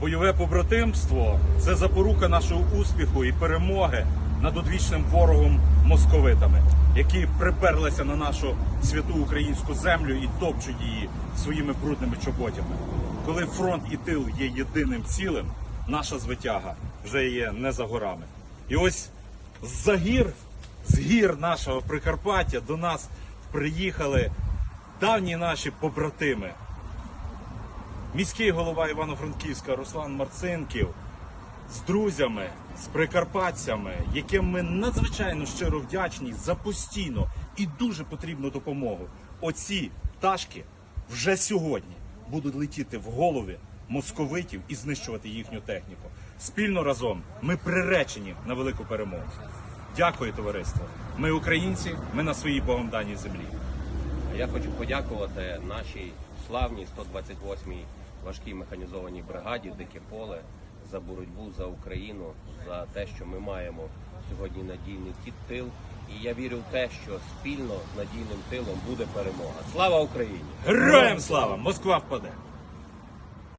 Бойове побратимство це запорука нашого успіху і перемоги над одвічним ворогом московитами, які приперлися на нашу святу українську землю і топчуть її своїми брудними чоботями. Коли фронт і тил є єдиним цілим, наша звитяга вже є не за горами. І ось з-за гір, з гір нашого Прикарпаття до нас приїхали давні наші побратими. Міський голова Івано-Франківська Руслан Марцинків з друзями, з прикарпатцями, яким ми надзвичайно щиро вдячні за постійну і дуже потрібну допомогу. Оці пташки вже сьогодні будуть летіти в голови московитів і знищувати їхню техніку. Спільно разом ми приречені на велику перемогу. Дякую, товариство. Ми українці, ми на своїй Богом даній землі. Я хочу подякувати нашій славній 128-й важкій механізованій бригаді Дике поле за боротьбу за Україну, за те, що ми маємо сьогодні надійний тил. І я вірю в те, що спільно з надійним тилом буде перемога. Слава Україні! Героям слава! Москва впаде!